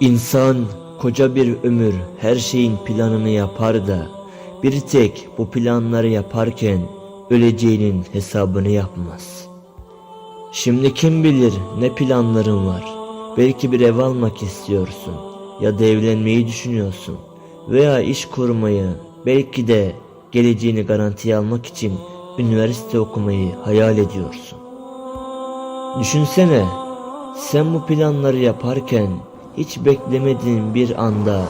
İnsan koca bir ömür her şeyin planını yapar da bir tek bu planları yaparken öleceğinin hesabını yapmaz. Şimdi kim bilir ne planların var. Belki bir ev almak istiyorsun ya da evlenmeyi düşünüyorsun veya iş kurmayı belki de geleceğini garantiye almak için üniversite okumayı hayal ediyorsun. Düşünsene sen bu planları yaparken hiç beklemediğin bir anda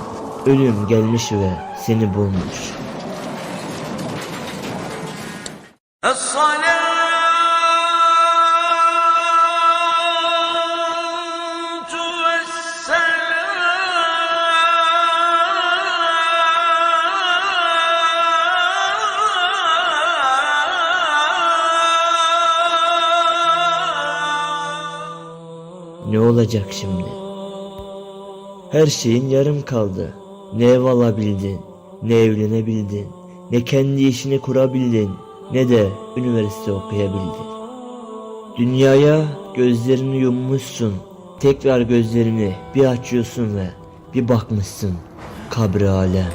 ölüm gelmiş ve seni bulmuş. Es-salat Ne olacak şimdi? Her şeyin yarım kaldı. Ne ev alabildin, ne evlenebildin, ne kendi işini kurabildin, ne de üniversite okuyabildin. Dünyaya gözlerini yummuşsun, tekrar gözlerini bir açıyorsun ve bir bakmışsın kabri alem.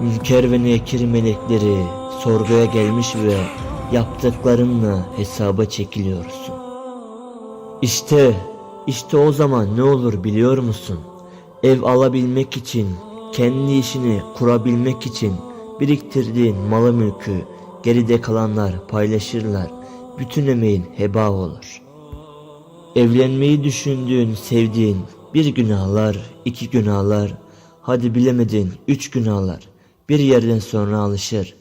Münker ve nekir melekleri sorguya gelmiş ve yaptıklarınla hesaba çekiliyorsun. İşte, işte o zaman ne olur biliyor musun? Ev alabilmek için, kendi işini kurabilmek için biriktirdiğin malı mülkü geride kalanlar paylaşırlar. Bütün emeğin heba olur. Evlenmeyi düşündüğün, sevdiğin bir günahlar, iki günahlar, hadi bilemedin üç günahlar bir yerden sonra alışır.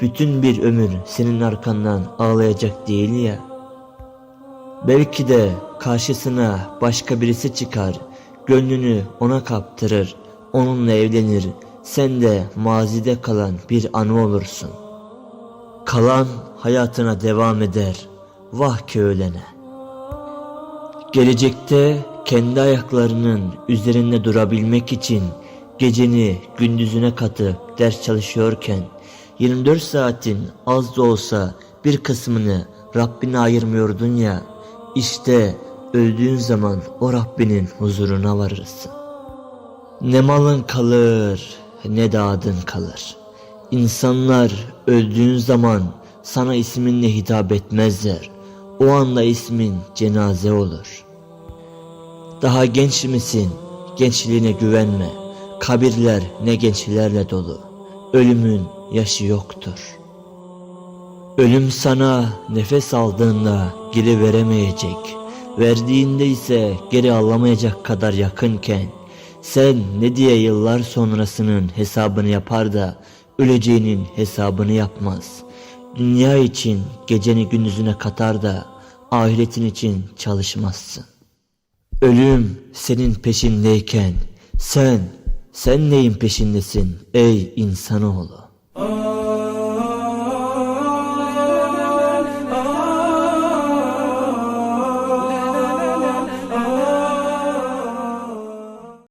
Bütün bir ömür senin arkandan ağlayacak değil ya. Belki de karşısına başka birisi çıkar, gönlünü ona kaptırır, onunla evlenir, sen de mazide kalan bir anı olursun. Kalan hayatına devam eder, vah ki ölene. Gelecekte kendi ayaklarının üzerinde durabilmek için geceni gündüzüne katıp ders çalışıyorken 24 saatin az da olsa bir kısmını Rabbine ayırmıyordun ya işte öldüğün zaman o Rabbinin huzuruna varırsın. Ne malın kalır ne de adın kalır. İnsanlar öldüğün zaman sana isminle hitap etmezler. O anda ismin cenaze olur. Daha genç misin? Gençliğine güvenme. Kabirler ne gençlerle dolu. Ölümün yaşı yoktur. Ölüm sana nefes aldığında geri veremeyecek. Verdiğinde ise geri alamayacak kadar yakınken sen ne diye yıllar sonrasının hesabını yapar da öleceğinin hesabını yapmaz. Dünya için geceni gündüzüne katar da ahiretin için çalışmazsın. Ölüm senin peşindeyken sen sen neyin peşindesin ey insanoğlu?